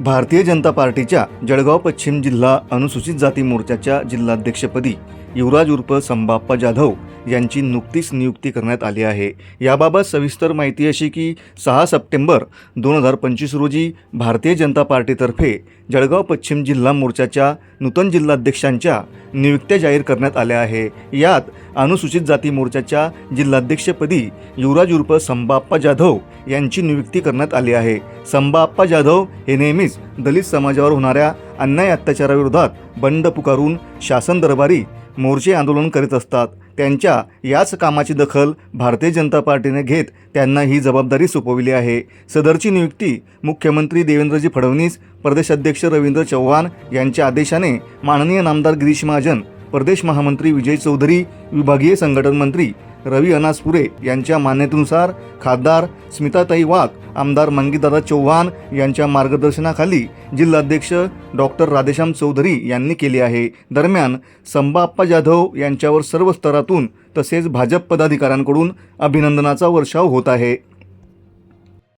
भारतीय जनता पार्टीच्या जळगाव पश्चिम जिल्हा अनुसूचित जाती मोर्चाच्या जिल्हाध्यक्षपदी युवराज उर्फ संबाप्पा जाधव यांची नुकतीच नियुक्ती करण्यात आली आहे. याबाबत सविस्तर माहिती अशी की सहा सप्टेंबर दोन हजार पंचवीस रोजी भारतीय जनता पार्टीतर्फे जळगाव पश्चिम जिल्हा मोर्चाच्या नूतन जिल्हाध्यक्षांच्या नियुक्त्या जाहीर करण्यात आल्या आहे. यात अनुसूचित जाती मोर्चाच्या जिल्हाध्यक्षपदी युवराज उर्फ संबाप्पा जाधव यांची नियुक्ती करण्यात आली आहे. संबाप्पा जाधव हे नेहमीच दलित समाजावर होणाऱ्या अन्याय अत्याचाराविरोधात बंड पुकारून शासन दरबारी मोर्चे आंदोलन करीत असतात. त्यांच्या याच कामाची दखल भारतीय जनता पार्टीने घेत त्यांना ही जबाबदारी सोपविली आहे. सदरची नियुक्ती मुख्यमंत्री देवेंद्रजी फडणवीस प्रदेशाध्यक्ष रवींद्र चव्हाण यांच्या आदेशाने माननीय नामदार गिरीश महाजन प्रदेश महामंत्री विजय चौधरी विभागीय संघटन मंत्री रवी अनासपुरे यांच्या मान्यतेनुसार खासदार स्मिताताई वाघ आमदार मंगीदादा चौहान यांच्या मार्गदर्शनाखाली जिल्हाध्यक्ष डॉक्टर राधेश्याम चौधरी यांनी केली आहे. दरम्यान संबाप्पा जाधव यांच्यावर सर्व स्तरातून तसेच भाजप पदाधिकाऱ्यांकडून अभिनंदनाचा वर्षाव होत आहे.